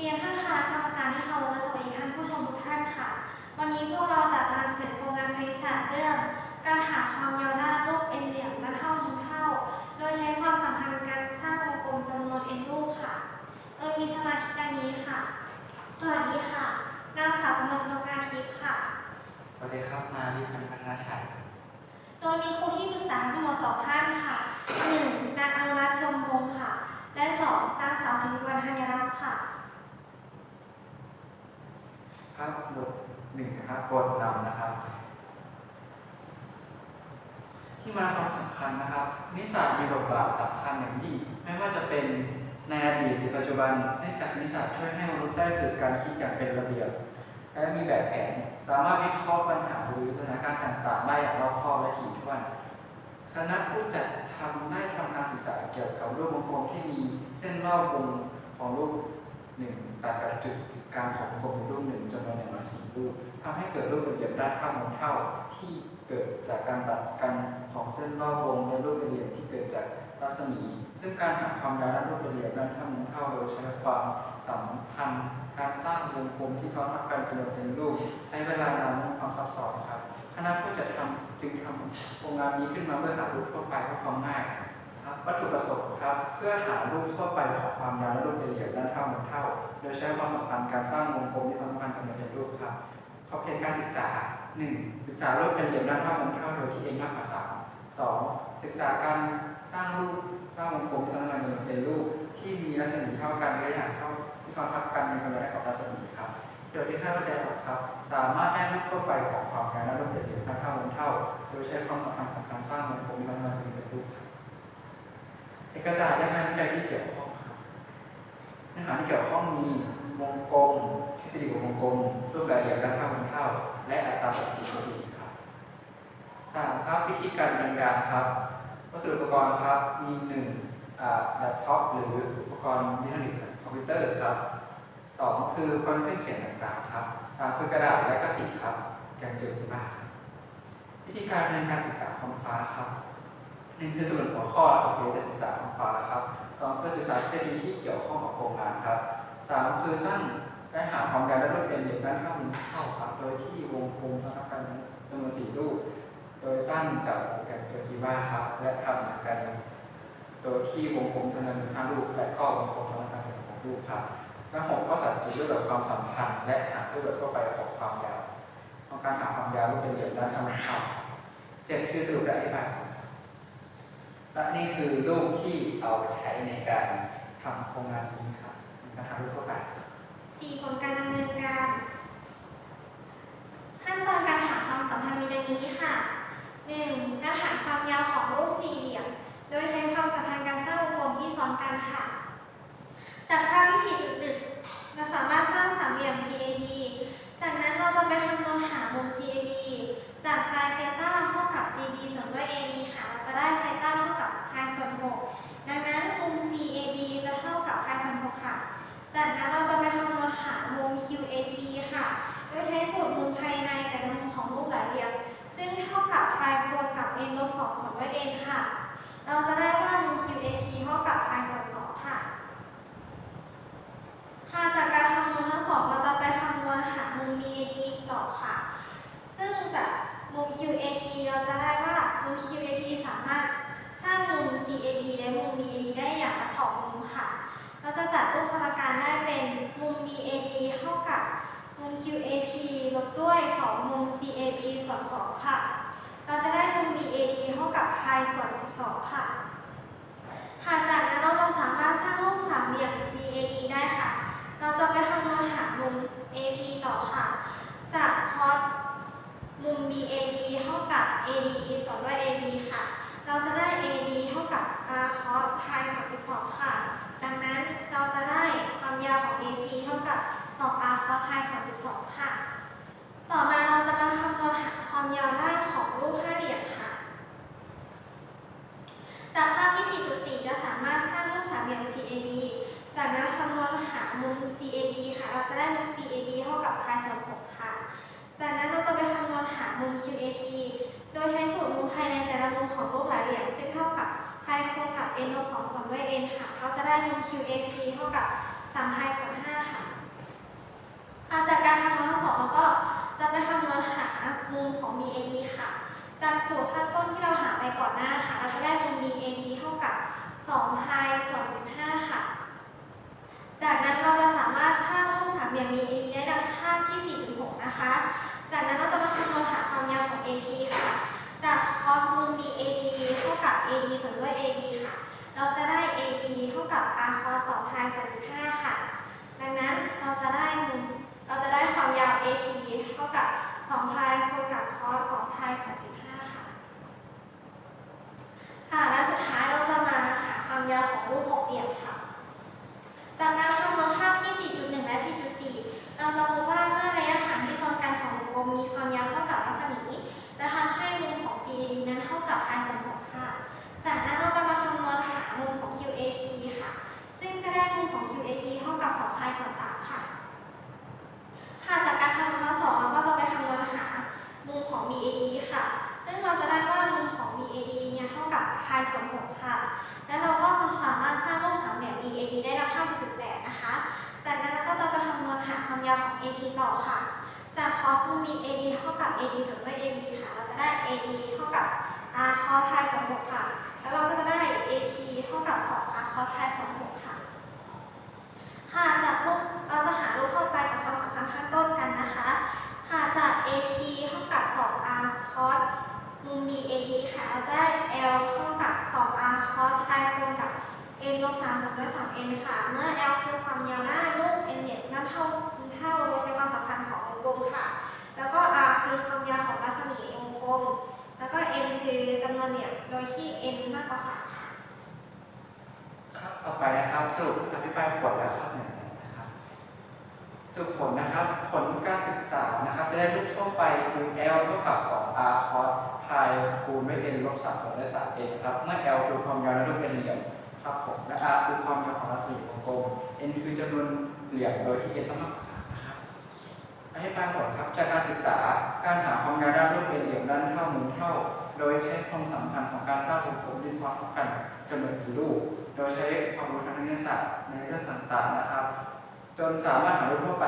รียนท่านคณะกรรมการที่เคารพและสวัสดีท่านผู้ชมทุกท่านค่ะ วันนี้พวกเราจะมานำเสนอโครงงานคณิตศาสตร์เรื่อง การหาความยาวด้านรูป n เหลี่ยมด้านเท่ามุมเท่า โดยใช้ความสัมพันธ์การสร้างวงกลมจำนวน n รูปค่ะ โดยมีสมาชิกดังนี้ค่ะ สวัสดีค่ะ นางสาวกมลชนกการทิพย์ค่ะ สวัสดีครับนายวิทยาพัฒนาชัยโดยมีครูที่ปรึกษาทั้งหมดสองท่านค่ะหนึ่งนางอนุรัตน์ชมวงศ์ค่ะ และสองนางสาวสิริวัลย์ธัญรัตน์ค่ะ ครับบทหนึ่งนะครับบทนำนะครับ ที่มาความสำคัญนะครับ นิสสัยมีบทบาทสำคัญอย่างยิ่งไม่ว่าจะเป็นในอดีตหรือปัจจุบันเนื่องจากนิสสัยช่วยให้มนุษย์ได้ฝึกการคิดอย่างเป็นระเบียบและมีแบบแผนสามารถวิเคราะห์ปัญหาหรือสถานการณ์ต่างๆ ได้อย่างรอบคอบและถี่ถ้วนคณะผู้จัดทำได้ทำการศึกษาเกี่ยวกับรูปวงกลมที่มีเส้นรอบวงของรูปหนึ่งตัดกับจุดกลางของวงกลมรูปหนึ่งจำนวน อย่างน้อยสี่รูปทำให้เกิดรูประเบียบด้านเท่ามุมเท่าที่เกิดจากการตัดกันของเส้นรอบวงในรูประเบียบที่เกิดจากรัศมี ซึ่งการหาความยาวด้านรูประเบียบด้านเท่ามุมเท่าโดยใช้ความสัมพันธ์การสร้างวงกลมที่ซ้อนทับกันเป็นเป็นรูปใช้เวลานานและความซับซ้อนครับคณะผู้จัดทำจึงทำโครงงานนี้ขึ้นมาเพื่อหารูปทั่วไปเพื่อความง่ายครับวัตถุประสงค์ครับ เพื่อหารูปทั่วไปของความยาวและรูปละเอียด ด้านเท่ามุมเท่า โดยใช้ความสัมพันธ์การสร้างวงกลมที่สัมพันธ์กันเป็นรูปครับขอบเขตการศึกษา 1. ศึกษารูปเป็นเหลี่ยมด้านเท่ามุมเท่าโดยที่ n มากกว่า3 2. ศึกษาการสร้างรูปสร้างวงกลมที่สัมพันธ์กันเป็นรูปที่มีรัศมีเท่ากันระยะเท่าที่ซ้อนทับกันมีความยาวได้กับรัศมีครับโดยที่คาดว่าจะออกครับ สามารถได้รูปทั่วไปของความยาวและรูปละเอียดทั้งเท่ามุมเท่า โดยใช้ความสัมพันธ์ของการสร้างวงกลมที่สัมพันเป็นรูปครับเอกสารและงานวิจัยที่เกี่ยวข้อง ครับเนื้อหาที่เกี่ยวข้องมีวงกลมทฤษฎีของวงกลมรูปละเอียดและเท่ามุมเท่า และอัตราสัดส่วนที่ครับสามครับวิธีการดำเนินการครับวัสดุอุปกรณ์ครับมีหนึ่งอ่าแล็ปท็อปหรืออุปกรณ์อิเล็กทรอนิกส์คอมพิวเตอร์ครับสองคือคนเครื่องเขียนต่างๆครับสามคือกระดาษและก็สีครับการเจอที่บ้านวิธีการดำเนินการศึกษาความฟ้าครับหนึ่งคือสรุปหัวข้อของการศึกษาความฟ้าครับ สองคือศึกษาทฤษฎีที่เกี่ยวข้องกับโครงงานครับสามคือสร้างและหาความยาวและรูปเป็นเหลี่ยมด้านข้างเข้าครับโดยที่วงกลมสำหรับการจำนวนสี่รูป โดยสร้างจากโปรแกรมเจอจีว่าครับและทำเหมือนกันโดยที่วงกลมจำนวนห้ารูปและก็วงกลมจำนวนห้ารูปครับและหกก็สัดจุดรูปแบบความสัมพันธ์และหารูปแบบทั่วไปของความยาวของการหาความยาวรูปเป็นเหลี่ยมด้านธรรมชาติเจ็ดคือสรุปและอธิบาย และนี่คือรูปที่เอาไปใช้ในการทำโครงงานนี้ครับการทำรูปทั่วไปสี่ผลการดำเนินการ ขั้นตอนการหาความสัมพันธ์มีดังนี้ค่ะ 1. การหาความยาวของรูปสี่เหลี่ยม โดยใช้ความสัมพันธ์การสร้างวงกลมที่ซ้อนกันค่ะ จากภาพที่4.1เราสามารถสร้างสามเหลี่ยม CAB จากนั้นเราจะไปคำนวณหามุม CAB จาก sin เซต้าเท่ากับ CB ส่วนด้วย AB ค่ะ เราจะได้ไซต้าเท่ากับ pi ส่วน6ดังนั้นมุม CAB จะเท่ากับ pi ส่วน6ค่ะ จากนั้นเราจะไปคำนวณหามุม QAP ค่ะ โดยใช้สูตรมุมภายในแต่ละมุมของรูปหลายเหลี่ยม ซึ่งเท่ากับ pi คูณกับ n ลบ2ส่วนด้วย n ค่ะ เราจะได้ว่ามุม QAP เท่ากับ pi ส่วน2ค่ะ ค่ะ จากการคำนวณทั้งสองเราจะไปคำนวณหามุม BAD ต่อค่ะ ซึ่งจากมุม QAP เราจะได้ว่ามุม QAP สามารถ CAB และมุม BAD ได้อย่างละสองมุมค่ะ เราจะจัดรูปสมการได้เป็นมุม BAD เท่ากับมุม QAP ลบด้วย 2 มุม CAB ส่วน 2 ค่ะ เราจะได้มุม BAD เท่ากับ pi ส่วน 12 ค่ะค่ะจากนั้นเราจ 2 ค่ะ ต่อมาเราจะมาคำนวณหาความยาวด้านของรูปห้าเหลี่ยมค่ะ จากภาพที่ 4.4 จะสามารถสร้างรูปสามเหลี่ยม CAD จากนั้นคำนวณหามุม CAB ค่ะ เราจะได้มุม CAB เท่ากับพาส่วน6ค่ะ จากนั้นเราจะไปคำนวณหามุม QAT โดยใช้สูตรมุมภายในแต่ละมุมของรูปหลายเหลี่ยมซึ่งเท่ากับพายคูณกับ n ลบ2ส่วนด้วย n ค่ะ เราจะได้มุม QAT เท่ากับ3พายส่วน5ค่ะ จากการคำนวณทั้งสองเราก็จะไปคำนวณหามุมของ BAD ค่ะ จากสูตรขั้นต้นที่เราหาไปก่อนหน้าค่ะ เราจะได้มุม BAD เท่ากับ2 pi ส่วน 15 ค่ะ จากนั้นเราจะสามารถสร้างรูปสามเหลี่ยม BAD ได้ดังภาพที่ 4.6 นะคะ จากนั้นเราจะมาคำนวณหาความยาวของ AP ค่ะ จาก cos มุม BAD เท่ากับ AD ส่วนด้วย AD ค่ะ เราจะได้ AD เท่ากับ r cos 2 pi ส่วน 15 ค่ะ ดังนั้น AT เท่ากับ2พายคูณกับคอส2พาย35 อง AD ต่อค่ะ จาก cos มุม BAD เท่ากับ AD ส่วนด้วย AB ค่ะ เราจะได้ AD เท่ากับ r cos pi ส่วน6ค่ะ แล้วเราก็จะได้ AP เท่ากับ2 r cos pi ส่วน6ค่ะ ค่ะ จากรูปเราจะหารูปเข้าไปจากความสัมพันธ์ข้างต้นกันนะคะ ค่ะ จาก AP เท่ากับ 2r cos มุม BAD ค่ะ เราจะได้ L เท่ากับ 2r cos pi คูณกับ n ลบ3ส่วนด้วย 3n ค่ะ เมื่อ L คือความยาวหน้ารูป n เนี่ยหน้าเท่า เท่าโดยใช้ความสัมพันธ์ของวงกลมค่ะ แล้วก็ r คือความยาวของรัศมีวงกลม แล้วก็ n คือจำนวนเหลี่ยมโดยที่ n มากกว่า3ค่ะครับต่อไปนะครับสรุปอภิปรายผลและข้อเสนอแนะนะครับสรุปผลนะครับ ผลการศึกษานะครับได้รูปทั่วไปคือ L เท่ากับ 2r cos pi คูณด้วย n ลบ3ส่วนด้วย 3n ครับ เมื่อ L คือความยาวในรูปเป็นเหลี่ยมครับผมและ r คือความยาวของรัศมีวงกลม n คือจำนวนเหลี่ยมโดยที่ n ต้องมากกว่า3 นะครับอธิบายผลครับจากการศึกษาการหาความยาวด้านรูปเป็นเหลี่ยมด้านเท่ามุมเท่า โดยใช้ความสัมพันธ์ของการสร้างวงกลมที่สมารถเท่ากันจำนวนกี่รูป โดยใช้ความรู้ทางคณิตศาสตร์ในเรื่องต่างๆนะครับ จนสามารถหารูปทั่วไป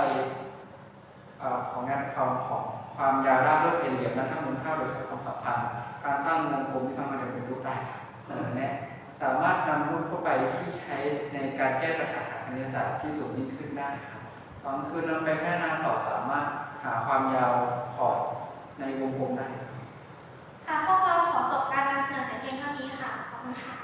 อของงานความของความยาวด้านรูปเป็นเหลี่ยมด้านเท่ามุมเท่าโดยใช้ความสัมพันธ์การสร้างวงกลมที่สามารถจะเป็นรูปได้ครับเสนอแนะสามารถนำรูปทั่วไปที่ใช้ในการแก้ปัญหาทางคณิตศาสตร์ที่สูงยิ่งขึ้นได้ครับ สองคือนำไปพัฒนาต่อสามารถหาความยาวพอร์ตในวงกลมได้ ค่ะ พวกเราขอจบการนำเสนอแต่เพียงเท่านี้ค่ะ ขอบคุณค่ะ